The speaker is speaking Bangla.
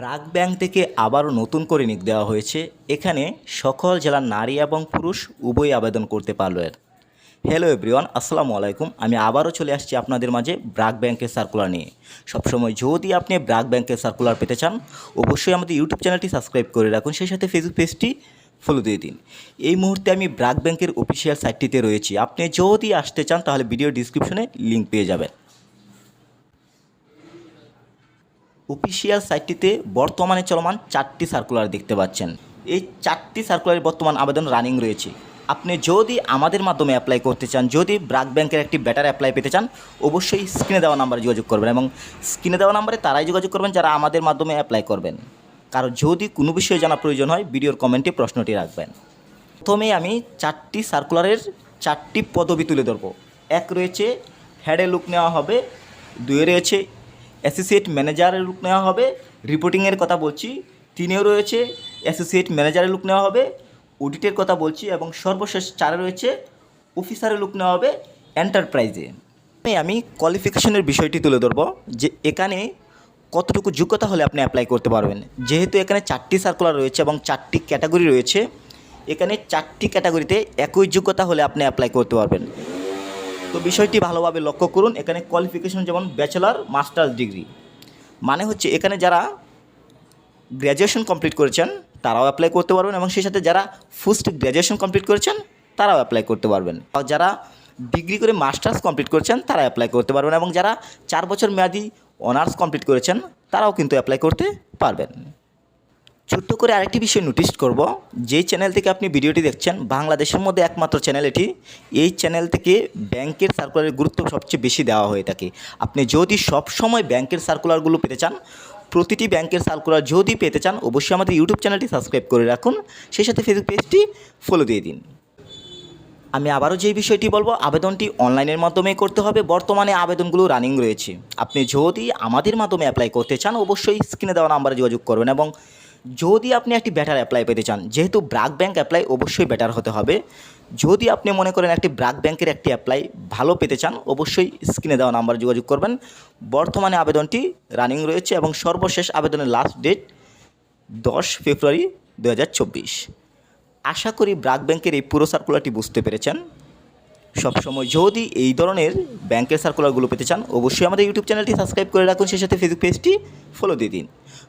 ব্রাক ব্যাংক থেকে আবারও নতুন করে নিক দেওয়া হয়েছে। এখানে সকল জেলার নারী এবং পুরুষ উভয়ই আবেদন করতে পারবেন হ্যালো এভরিওয়ান আসসালামু আলাইকুম। আমি আবারও চলে আসছি আপনাদের মাঝে ব্রাক ব্যাংকের সার্কুলার নিয়ে। সবসময় যদি আপনি ব্রাক ব্যাংকের সার্কুলার পেতে চান, অবশ্যই আমাদের ইউটিউব চ্যানেলটি সাবস্ক্রাইব করে রাখুন। সেই সাথে ফেসবুক পেজটি ফলো দিয়ে দিন। এই মুহূর্তে আমি ব্রাক ব্যাংকের অফিসিয়াল সাইটটিতে রয়েছি। আপনি যদি আসতে চান, তাহলে ভিডিও ডিসক্রিপশনে লিঙ্ক পেয়ে যাবেন। অফিসিয়াল সাইটটিতে বর্তমানে চলমান চারটি সার্কুলার দেখতে পাচ্ছেন। এই চারটি সার্কুলারের বর্তমান আবেদন রানিং রয়েছে। আপনি যদি আমাদের মাধ্যমে অ্যাপ্লাই করতে চান, যদি ব্রাক ব্যাংকের একটি বেটার অ্যাপ্লাই পেতে চান, অবশ্যই স্ক্রিনে দেওয়া নাম্বারে যোগাযোগ করবেন এবং স্ক্রিনে দেওয়া নাম্বারে তারাই যোগাযোগ করবেন যারা আমাদের মাধ্যমে অ্যাপ্লাই করবেন। কারণ যদি কোনো বিষয়ে জানা প্রয়োজন হয়, ভিডিওর কমেন্টে প্রশ্নটি রাখবেন। প্রথমে আমি চারটি সার্কুলারের চারটি পদবি তুলে ধরবো। এক রয়েছে হেডে লুক নেওয়া হবে দুয়ে রয়েছে অ্যাসোসিয়েট ম্যানেজারের লুক নেওয়া হবে, রিপোর্টিংয়ের কথা বলছি, তিনেও রয়েছে, অ্যাসোসিয়েট ম্যানেজারের লুক নেওয়া হবে, অডিটের কথা বলছি এবং সর্বশেষ চারে রয়েছে, অফিসারের লুক নেওয়া হবে, এন্টারপ্রাইজে। আমি কোয়ালিফিকেশনের বিষয়টি তুলে ধরবো যে এখানে কতটুকু যোগ্যতা হলে আপনি অ্যাপ্লাই করতে পারবেন। যেহেতু এখানে চারটি সার্কুলার রয়েছে এবং চারটি ক্যাটাগরি রয়েছে, এখানে চারটি ক্যাটাগরিতে একই যোগ্যতা হলে আপনি অ্যাপ্লাই করতে পারবেন। তো বিষয়টি ভালোভাবে লক্ষ্য করুন। এখানে কোয়ালিফিকেশন যেমন ব্যাচেলার মাস্টার্স ডিগ্রি মানে হচ্ছে এখানে যারা গ্র্যাজুয়েশন কমপ্লিট করেছেন, তারাও অ্যাপ্লাই করতে পারবেন এবং সেই সাথে যারা ফুস্ট গ্র্যাজুয়েশন কমপ্লিট করেছেন, তারাও অ্যাপ্লাই করতে পারবেন। আর যারা ডিগ্রি করে মাস্টার্স কমপ্লিট করেছেন তারা অ্যাপ্লাই করতে পারবেন এবং যারা চার বছর মেয়াদি অনার্স কমপ্লিট করেছেন, তারাও কিন্তু অ্যাপ্লাই করতে পারবেন। ছোট্ট করে আরেকটি বিষয় নোটিশ করব। যেই চ্যানেল থেকে আপনি ভিডিওটি দেখছেন, বাংলাদেশের মধ্যে একমাত্র চ্যানেল এটি। এই চ্যানেল থেকে ব্যাংকের সার্কুলারের গুরুত্ব সবচেয়ে বেশি দেওয়া হয়ে থাকে। আপনি যদি সব সময় ব্যাংকের সার্কুলারগুলো পেতে চান, প্রতিটি ব্যাংকের সার্কুলার যদি পেতে চান, অবশ্যই আমাদের ইউটিউব চ্যানেলটি সাবস্ক্রাইব করে রাখুন। সেই সাথে ফেসবুক পেজটি ফলো দিয়ে দিন। আমি আবারও যেই বিষয়টি বলব, আবেদনটি অনলাইনের মাধ্যমে করতে হবে। বর্তমানে আবেদনগুলো রানিং রয়েছে। আপনি যদি আমাদের মাধ্যমে অ্যাপ্লাই করতে চান, অবশ্যই স্ক্রিনে দেওয়া নাম্বারে যোগাযোগ করবেন এবং যদি আপনি একটি ব্যাটার অ্যাপ্লাই পেতে চান, যেহেতু ব্রাক ব্যাংক অ্যাপ্লাই অবশ্যই ব্যাটার হতে হবে। যদি আপনি মনে করেন একটি ব্রাক ব্যাংকের একটি অ্যাপ্লাই ভালো পেতে চান, অবশ্যই স্ক্রিনে দেওয়া নাম্বারে যোগাযোগ করবেন। বর্তমানে আবেদনটি রানিং রয়েছে এবং সর্বশেষ আবেদনের লাস্ট ডেট দশ ফেব্রুয়ারি দু হাজার চব্বিশ। আশা করি ব্রাক ব্যাংকের এই পুরো সার্কুলারটি বুঝতে পেরেছেন। সবসময় যদি এই ধরনের ব্যাংকের সার্কুলারগুলো পেতে চান, অবশ্যই আমাদের ইউটিউব চ্যানেলটি সাবস্ক্রাইব করে রাখুন, সেই সাথে ফেসবুক পেজটি ফলো দিয়ে দিন।